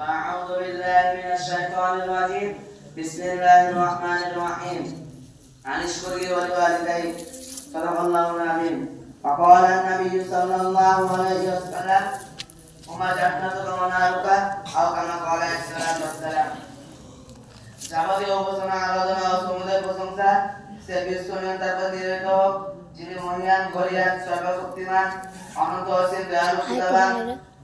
أعوذ بالله من الشيطان الرجيم بسم الله الرحمن الرحيم عن اشكر ولوالديك صدق الله العظيم وقال النبي صلى الله عليه وسلم وما جنتك ونارك أو كما قال عليه الصلاة والسلام যাবতীয় উপাসনা আরাধনা ও সমুদয় প্রশংসা সে বিশ্ব নিয়ন্তার প্রতি নির্মিত হোক যিনি মহিয়ান গরিয়ান সর্বশক্তিমান অনন্ত অসীম দয়ালু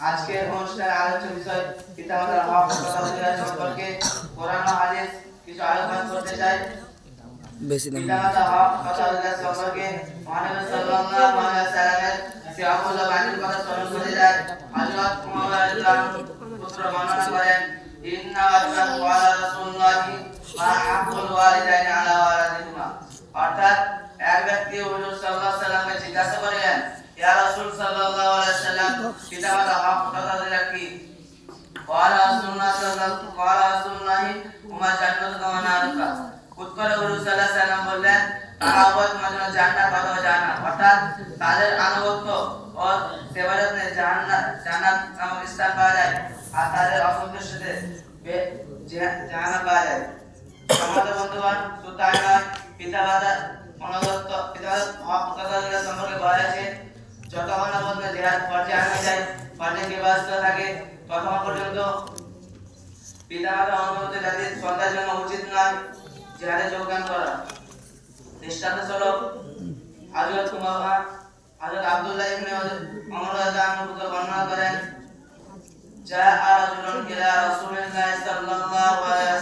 আজকের অনুষ্ঠানের আলোচ্য বিষয় পিতামাতার হক ও সম্পর্কে কোরআন হাদিস কিছু আলোচনা করতে চাই। বেশি দাম পিতামাতা হক কর্তব্য সম্পর্কে মহানবী সাল্লাল্লাহু আলাইহি ওয়াসাল্লামের সে অমূল্য বাণীর কথা স্মরণ করে যায় হযরত উমর রাদিয়াল্লাহু পুত্র বর্ণনা করেন ইন্না ওয়াজহাত ওয়ালা রাসূলুল্লাহি মা হাক্কুল ওয়ালিদাইনি আলাইহি সাল্লাম পিতামাতা হক কতটা কি قال رسول الله صلى الله قال رسول الله وما جنتك ونارك উত্তরে গুরু সাল্লাল্লাহু আলাইহি সাল্লাম বললেন তারা অবৈধ মাঝে জান্নাত অথবা জাহান্নাম অর্থাৎ তাদের আনুগত্য ও সেবারতে জান্নাত জান্নাত নামক স্থান পাওয়া যায় আর তাদের অসন্তুষ্টতে বে- জা- জাহান্নাম পাওয়া যায় আমাদের বন্ধুগণ শুধু তাই নয় পিতা মাতা অনুগত্য পিতা হক কথা সম্পর্কে বলা আছে যতক্ষণ না পর্যন্ত পর্যায়ে আনা যায় অনেক ব্যবস্থা থাকে, ততক্ষণ পর্যন্ত পিতামাতা অন্তত জাতির সন্তানের জন্য উচিত নয় জেহাদে যোগদান করা। দৃষ্টান্ত স্বরূপ হযরত কুমার হযরত আব্দুল্লাহ ইবনে ওমর রাদিয়াল্লাহু বর্ণনা করেন যা আর রাজুলুন ইলা রাসূলিল্লাহ সাল্লাল্লাহু আলাইহি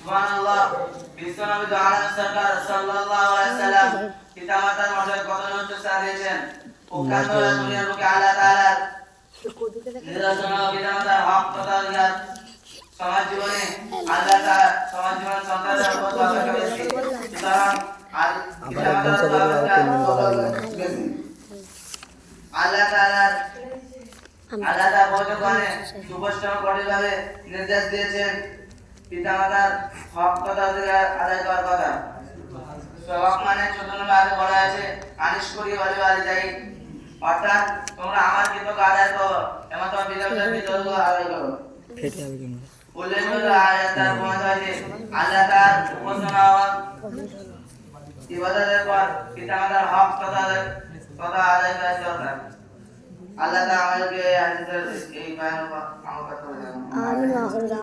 সুবহানাল্লাহ বিশ্বনবী সরকার সাল্লাল্লাহু আলাইহি সাল্লাম কত ও দুনিয়ার আল্লাহ নিদর্শন হক রিয়াদ সমাজ জীবনে আল্লাহ তাআলা সমাজ জীবন সন্তানের উপর দয়া করেছে সুতরাং আর আল্লাহ তাআলার আল্লাহ তাআলা বলতে পারেন সুস্পষ্ট কঠিনভাবে নির্দেশ দিয়েছেন। পিতামাতার হক অধিকার আদায় করার কথা। সবক মানে বলা আছে আনিস করি বাড়ি বাড়ি যাই অর্থাৎ তোমরা আমার কৃতক আদায় করো এবং তোমার পিতামাতার কৃতজ্ঞ আদায় করো। উল্লেখিত হয়েছে আল্লাহ তার উপাসনা ইবাদতের পর পিতামাতার হক তথা আদায়- আদায় করা দরকার আল্লাহ তাআলা এই বায়ান